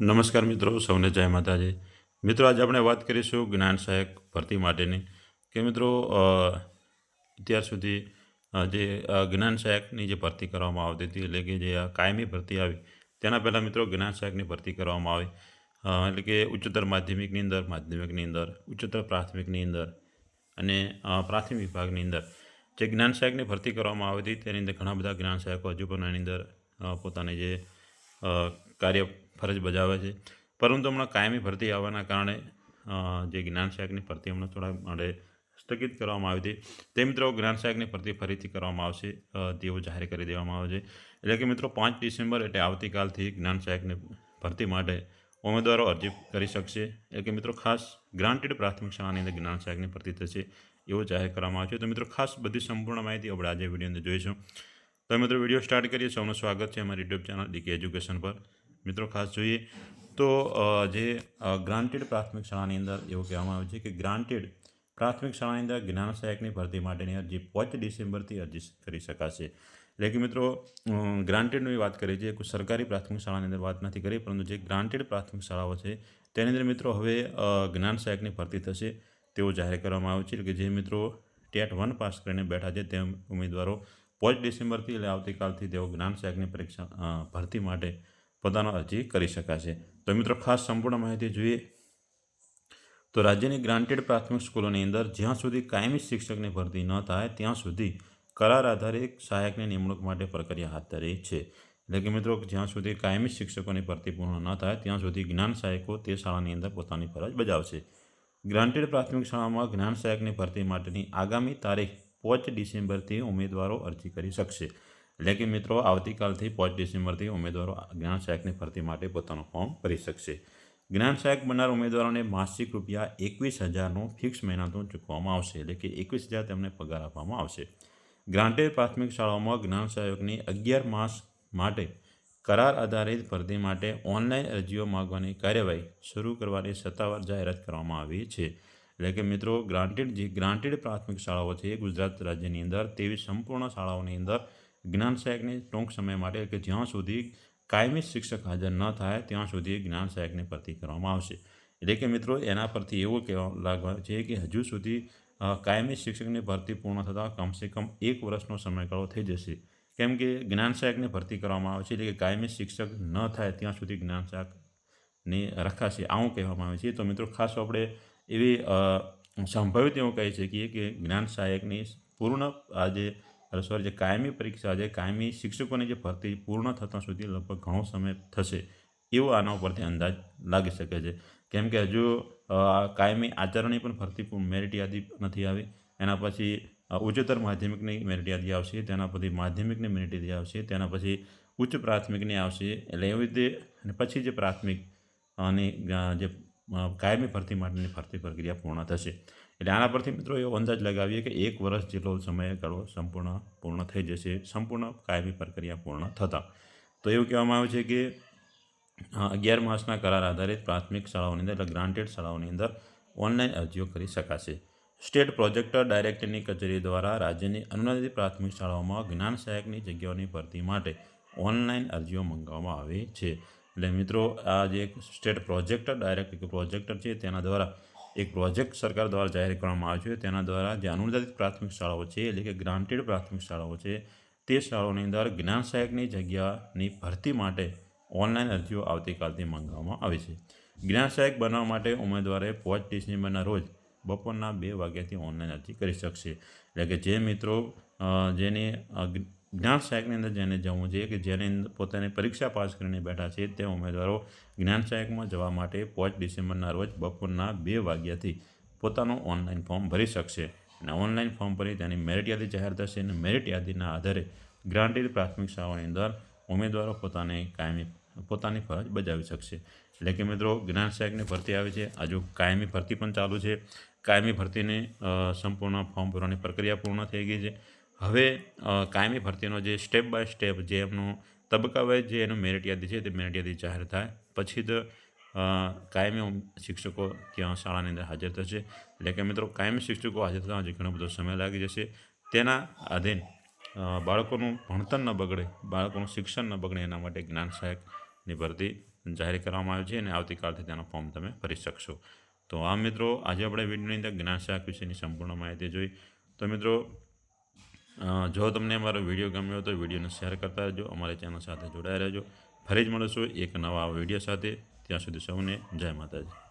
નમસ્કાર મિત્રો, સૌને જય માતાજી. મિત્રો, આજે આપણે વાત કરીશું જ્ઞાન સહાયક ભરતી માટેની. કે મિત્રો અત્યાર સુધી જે જ્ઞાન સહાયકની જે ભરતી કરવામાં આવતી હતી, એટલે કે જે કાયમી ભરતી આવી, તેના પહેલાં મિત્રો જ્ઞાન સહાયકની ભરતી કરવામાં આવી. એટલે કે ઉચ્ચતર માધ્યમિકની અંદર માધ્યમિકની અંદર, ઉચ્ચતર પ્રાથમિકની અંદર અને પ્રાથમિક વિભાગની અંદર. જે જ્ઞાન સહાયકની ભરતી કરવામાં આવી હતી, તેની અંદર ઘણા બધા જ્ઞાન સહાયકો હજુ પણ એની અંદર પોતાની જે કાર્ય ફરજ બજાવે છે. પરંતુ હમણાં કાયમી ભરતી આવવાના કારણે જે જ્ઞાન સહાયકની ભરતી હમણાં થોડા માટે સ્થગિત કરવામાં આવી હતી. તે મિત્રો જ્ઞાન સહાયકની ભરતી ફરીથી કરવામાં આવશે તેવું જાહેર કરી દેવામાં આવે છે. એટલે કે મિત્રો, પાંચ ડિસેમ્બર એટલે આવતીકાલથી જ્ઞાન સહાયકની ભરતી માટે ઉમેદવારો અરજી કરી શકશે. એટલે કે મિત્રો, ખાસ ગ્રાન્ટેડ પ્રાથમિક શાળાની અંદર જ્ઞાન સહાયકની ભરતી થશે એવું જાહેર કરવામાં આવ્યું છે. તો મિત્રો, ખાસ બધી સંપૂર્ણ માહિતી આપણે આજે વીડિયો અંદર જોઈશું. તો મિત્રો, વીડિયો સ્ટાર્ટ કરીએ. સૌનું સ્વાગત છે અમારી યુટ્યુબ ચેનલ ડીકે એજ્યુકેશન પર. મિત્રો, ખાસ જોઈએ તો જે ગ્રાન્ટેડ પ્રાથમિક શાળાની અંદર એવું કહેવામાં આવે છે કે ગ્રાન્ટેડ પ્રાથમિક શાળાની અંદર જ્ઞાન સહાયકની ભરતી માટેની અરજી પાંચ ડિસેમ્બરથી અરજી કરી શકાશે. એટલે કે મિત્રો ગ્રાન્ટેડની વાત કરીએ છીએ, કોઈ સરકારી પ્રાથમિક શાળાની અંદર વાત નથી કરી, પરંતુ જે ગ્રાન્ટેડ પ્રાથમિક શાળાઓ છે, તેની અંદર મિત્રો હવે જ્ઞાન સહાયકની ભરતી થશે તેવું જાહેર કરવામાં આવ્યું છે. કે જે મિત્રો ટેટ વન પાસ કરીને બેઠા છે તે ઉમેદવારો પાંચ ડિસેમ્બરથી એટલે આવતીકાલથી તેઓ જ્ઞાન સહાયકની પરીક્ષા ભરતી માટે પોતાનો અરજી કરી શકાશે. તો મિત્રો, ખાસ સંપૂર્ણ માહિતી જોઈએ. તો રાજ્યની ગ્રાન્ટેડ પ્રાથમિક સ્કૂલોની અંદર જ્યાં સુધી કાયમી શિક્ષકની ભરતી ન થાય, ત્યાં સુધી કરાર આધારિત સહાયકની નિમણૂક માટે પ્રક્રિયા હાથ ધરી છે. એટલે કે મિત્રો, જ્યાં સુધી કાયમી શિક્ષકોની ભરતી પૂર્ણ ન થાય, ત્યાં સુધી જ્ઞાન સહાયકો તે શાળાની અંદર પોતાની ફરજ બજાવશે. ગ્રાન્ટેડ પ્રાથમિક શાળામાં જ્ઞાન સહાયકની ભરતી માટેની આગામી તારીખ પાંચ ડિસેમ્બરથી ઉમેદવારો અરજી કરી શકશે. કે મિત્રો, આવતીકાલથી પાંચ ડિસેમ્બરથી ઉમેદવારો જ્ઞાન સહાયકની ભરતી માટે પોતાનું ફોર્મ ભરી શકશે. જ્ઞાન સહાયક બનનાર ઉમેદવારોને માસિક રૂપિયા એકવીસ હજારનું ફિક્સ મહેનતનું ચૂકવવામાં આવશે એટલે કે એકવીસ હજાર તેમને પગાર આપવામાં આવશે. ગ્રાન્ટેડ પ્રાથમિક શાળાઓમાં જ્ઞાન સહાયકની અગિયાર માસ માટે કરાર આધારિત ભરતી માટે ઓનલાઈન અરજીઓ માગવાની કાર્યવાહી શરૂ કરવાની સત્તાવાર જાહેરાત કરવામાં આવી છે. એટલે કે મિત્રો, ગ્રાન્ટેડ જે ગ્રાન્ટેડ પ્રાથમિક શાળાઓ છે ગુજરાત રાજ્યની અંદર, તેવી સંપૂર્ણ શાળાઓની અંદર જ્ઞાન સહાયકને ટૂંક સમય માટે કે જ્યાં સુધી કાયમી શિક્ષક હાજર ન થાય, ત્યાં સુધી જ્ઞાન સહાયકની ભરતી કરવામાં આવશે. એટલે કે મિત્રો, એના પરથી એવું કહેવા લાગવા છે કે હજુ સુધી કાયમી શિક્ષકની ભરતી પૂર્ણ થતાં કમસે કમ એક વર્ષનો સમયગાળો થઈ જશે. કેમ કે જ્ઞાન સહાયકની ભરતી કરવામાં આવે છે, એટલે કે કાયમી શિક્ષક ન થાય ત્યાં સુધી જ્ઞાન સહાયકની રખાશે. આવું કહેવામાં આવે છે. તો મિત્રો, ખાસ આપણે એવી સંભવિત એવું કહી શકીએ કે જ્ઞાન સહાયકની પૂર્ણ આ જે સોરી જે કાયમી પરીક્ષા છે કાયમી શિક્ષકોની જે ભરતી પૂર્ણ થતાં સુધી લગભગ ઘણો સમય થશે, એવો આના ઉપરથી અંદાજ લાગી શકે છે. કેમ કે હજુ કાયમી આચરણની પણ ભરતી મેરિટ યાદી નથી આવી. એના પછી ઉચ્ચતર માધ્યમિકની મેરિટ યાદી આવશે, તેના પછી માધ્યમિકની મેરિટ યાદી આવશે, તેના પછી ઉચ્ચ પ્રાથમિકની આવશે. એટલે એવી રીતે, અને પછી જે પ્રાથમિક અને જે કાયમી ભરતી માટેની ભરતી પ્રક્રિયા પૂર્ણ થશે. એટલે આના પરથી મિત્રો એવો અંદાજ લગાવીએ કે એક વર્ષ જેટલો સમયગાળો સંપૂર્ણ, પૂર્ણ થઈ જશે. સંપૂર્ણ કાયમી પ્રક્રિયા પૂર્ણ થતાં. તો એવું કહેવામાં આવે છે કે અગિયાર માસના કરાર આધારિત પ્રાથમિક શાળાઓની અંદર એટલે ગ્રાન્ટેડ શાળાઓની અંદર ઓનલાઈન અરજીઓ કરી શકાશે. સ્ટેટ પ્રોજેક્ટર ડાયરેક્ટરની કચેરી દ્વારા રાજ્યની અનુદાનિત પ્રાથમિક શાળાઓમાં જ્ઞાન સહાયકની જગ્યાઓની ભરતી માટે ઓનલાઈન અરજીઓ મંગાવવામાં આવે છે. એટલે મિત્રો, આ જે એક સ્ટેટ પ્રોજેક્ટર ડાયરેક્ટ એક પ્રોજેક્ટર છે, તેના દ્વારા એક પ્રોજેક્ટ સરકાર દ્વારા જાહેર કરવામાં આવ્યો છે. તેના દ્વારા જે અનુદાનિત પ્રાથમિક શાળાઓ છે, એટલે કે ગ્રાન્ટેડ પ્રાથમિક શાળાઓ છે, તે શાળાઓની અંદર જ્ઞાન સહાયકની જગ્યાની ભરતી માટે ઓનલાઈન અરજીઓ આવતીકાલથી મંગાવવામાં આવી છે. જ્ઞાન સહાયક બનવા માટે ઉમેદવારે પાંચ ડિસેમ્બરના રોજ બપોરના બે વાગ્યાથી ઓનલાઈન અરજી કરી શકશે. એટલે કે જે મિત્રો જેને જ્ઞાન સહાયકની અંદર જેને જવું છે કે જેને પોતાની પરીક્ષા પાસ કરીને બેઠા છે તે ઉમેદવારો જ્ઞાન સહાયકમાં જવા માટે પાંચ ડિસેમ્બરના રોજ બપોરના બે વાગ્યાથી પોતાનું ઓનલાઈન ફોર્મ ભરી શકશે. અને ઓનલાઈન ફોર્મ ભરી તેની મેરિટ યાદી જાહેર થશે અને મેરિટ યાદીના આધારે ગ્રાન્ટેડ પ્રાથમિક શાળાઓની અંદર ઉમેદવારો પોતાને કાયમી, પોતાની ફરજ બજાવી શકશે. એટલે કે મિત્રો, જ્ઞાન સહાયકની ભરતી આવી છે. આજુ કાયમી ભરતી પણ ચાલુ છે. કાયમી ભરતીની સંપૂર્ણ ફોર્મ ભરવાની પ્રક્રિયા પૂર્ણ થઈ ગઈ છે. હવે કાયમી ભરતીનો જે સ્ટેપ બાય સ્ટેપ જે એમનું તબક્કાવાઇઝ જે એનું મેરિટ યાદી છે, તે મેરિટ યાદી જાહેર થાય. પછી જ કાયમી શિક્ષકો ત્યાં શાળાની અંદર હાજર થશે. એટલે કે મિત્રો, કાયમી શિક્ષકો હાજર થતાં હજી ઘણો બધો સમય લાગી જશે. તેના આધીન બાળકોનું ભણતર ન બગડે, બાળકોનું શિક્ષણ ન બગડે, એના માટે જ્ઞાન સહાયકની ભરતી જાહેર કરવામાં આવી છે અને આવતીકાલથી તેનો ફોર્મ તમે ભરી શકશો. તો આ મિત્રો, આજે આપણે વિડીયોની અંદર જ્ઞાન સહાયક વિશેની સંપૂર્ણ માહિતી જોઈ. તો મિત્રો જો તમને અમારો વીડિયો ગમ્યો તો વિડીયોને શેર કરતા રહેજો, અમારી ચેનલ સાથે જોડાયા રહેજો. ફરી જ મળીશું એક નવા વીડિયો સાથે. ત્યાં સુધી સૌને જય માતાજી.